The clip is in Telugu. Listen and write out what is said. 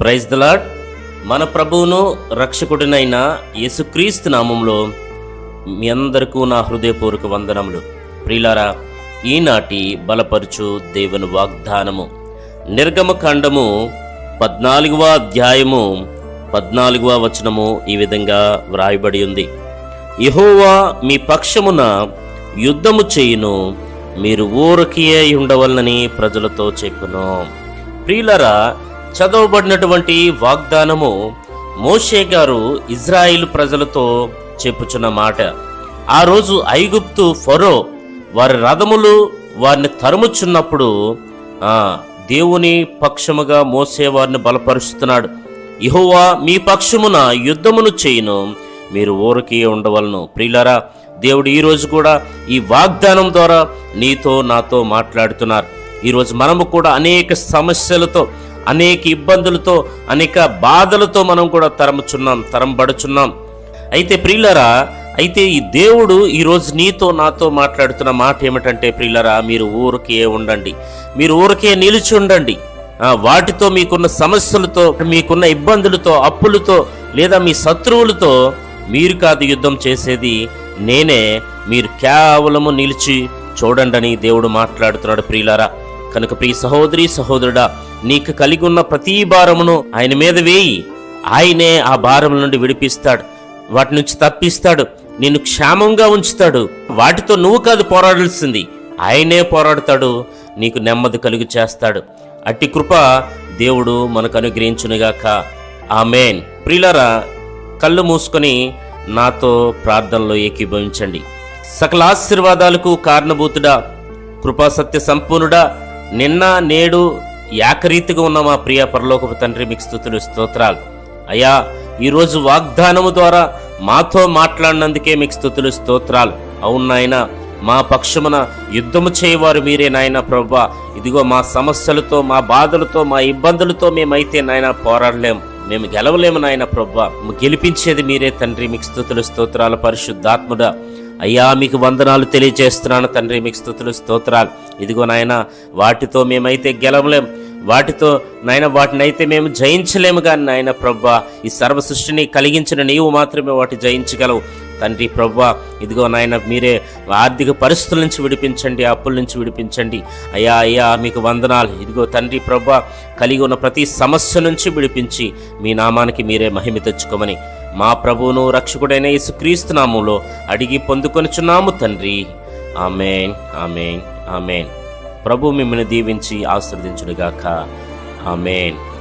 ప్రైజ్ దలాడ్ మన ప్రభువును రక్షకుడినైన యేసుక్రీస్తు నామంలో మీ అందరికీ నా హృదయపూర్వక వందనములు. ప్రియులారా ఈనాటి బలపరుచు దేవుని వాగ్దానము నిర్గమకాండము పద్నాలుగవ అధ్యాయము పద్నాలుగవ వచనము ఈ విధంగా వ్రాయబడి ఉంది. యెహోవా మీ పక్షమున యుద్ధము చేయును మీరు ఊరకియే ఉండవలనని ప్రజలతో చెప్పును. ప్రియులరా చదవబడినటువంటి వాగ్దానము మోషే గారు ఇజ్రాయిల్ ప్రజలతో చెప్పుచున్న మాట. ఆ రోజు ఐగుప్తు ఫరో వారి రథములు వారిని తరుముచున్నప్పుడు దేవుని పక్షముగా మోసే వారిని బలపరుస్తున్నాడు. ఇహోవా మీ పక్షమున యుద్ధమును చేయును. మీరు ఊరికే ఉండవలను. ప్రియులరా దేవుడు ఈరోజు కూడా ఈ వాగ్దానం ద్వారా నీతో నాతో మాట్లాడుతున్నారు. ఈరోజు మనము కూడా అనేక సమస్యలతో అనేక ఇబ్బందులతో అనేక బాధలతో మనం కూడా తరముచున్నాం తరంబడుచున్నాం. అయితే ప్రియులరా అయితే ఈ దేవుడు ఈరోజు నీతో నాతో మాట్లాడుతున్న మాట ఏమిటంటే ప్రియులరా మీరు ఊరికే ఉండండి. మీరు ఊరికే నిలిచి ఉండండి. వాటితో మీకున్న సమస్యలతో మీకున్న ఇబ్బందులతో అప్పులతో లేదా మీ శత్రువులతో మీరు కాదు యుద్ధం చేసేది. నేనే మీరు కేవలము నిలిచి చూడండని దేవుడు మాట్లాడుతున్నాడు ప్రియులారా. కనుక ప్రియ సహోదరి సహోదరుడా నీకు కలిగి ఉన్న ప్రతి భారమును ఆయన మీద వేయి. ఆయనే ఆ భారం నుండి విడిపిస్తాడు. వాటి నుంచి తప్పిస్తాడు. నిన్ను క్షేమంగా ఉంచుతాడు. వాటితో నువ్వు కాదు పోరాడాల్సింది. ఆయనే పోరాడతాడు. నీకు నెమ్మది కలుగు చేస్తాడు. అట్టి కృప దేవుడు మనకు అనుగ్రహించునుగాక. ఆమెన్. ప్రిలరా కళ్ళు మూసుకొని నాతో ప్రార్థనలో ఏకీభవించండి. సకల ఆశీర్వాదాలకు కారణభూతుడా కృపా సత్య సంపూర్ణుడా నిన్న నేడు యాకరీతిగా ఉన్న మా ప్రియ పరలోకపు తండ్రి మీకు స్థుతులు స్తోత్రాలు. అయ్యా ఈరోజు వాగ్దానము ద్వారా మాతో మాట్లాడినందుకే మీకు స్థుతులు స్తోత్రాలు. అవునాయనా మా పక్షమున యుద్ధము చేయవారు మీరే నాయన ప్రభా. ఇదిగో మా సమస్యలతో మా బాధలతో మా ఇబ్బందులతో మేమైతే నాయన పోరాడలేం. మేము గెలవలేము నాయన ప్రభా. గెలిపించేది మీరే తండ్రి. మీకు స్థుతులు స్తోత్రాలు పరిశుద్ధాత్ముడా. అయ్యా మీకు వందనాలు తెలియజేస్తున్నాను తండ్రి. మీకు స్థుతులు స్తోత్రాలు. ఇదిగో నాయన వాటితో మేమైతే గెలవలేం. వాటితో నాయన వాటిని అయితే మేము జయించలేము కానీ నాయన ప్రభా. ఈ సర్వ సృష్టిని కలిగించిన నీవు మాత్రమే వాటి జయించగలవు. తండ్రి ప్రభా ఇదిగో నాయన మీరే ఆర్థిక పరిస్థితుల నుంచి విడిపించండి అప్పుల నుంచి విడిపించండి. అయ్యా అయ్యా మీకు వందనాలు. ఇదిగో తండ్రి ప్రభా కలిగి ఉన్న ప్రతి సమస్య నుంచి విడిపించి మీ నామానికి మీరే మహిమ తెచ్చుకోమని మా ప్రభువును రక్షకుడైన యేసుక్రీస్తు నామంలో అడిగి పొందుకొనిచున్నాము తండ్రి. Amen amen amen. ప్రభు మిమ్మల్ని దీవించి ఆశీర్వదించునుగాక. ఆమెన్.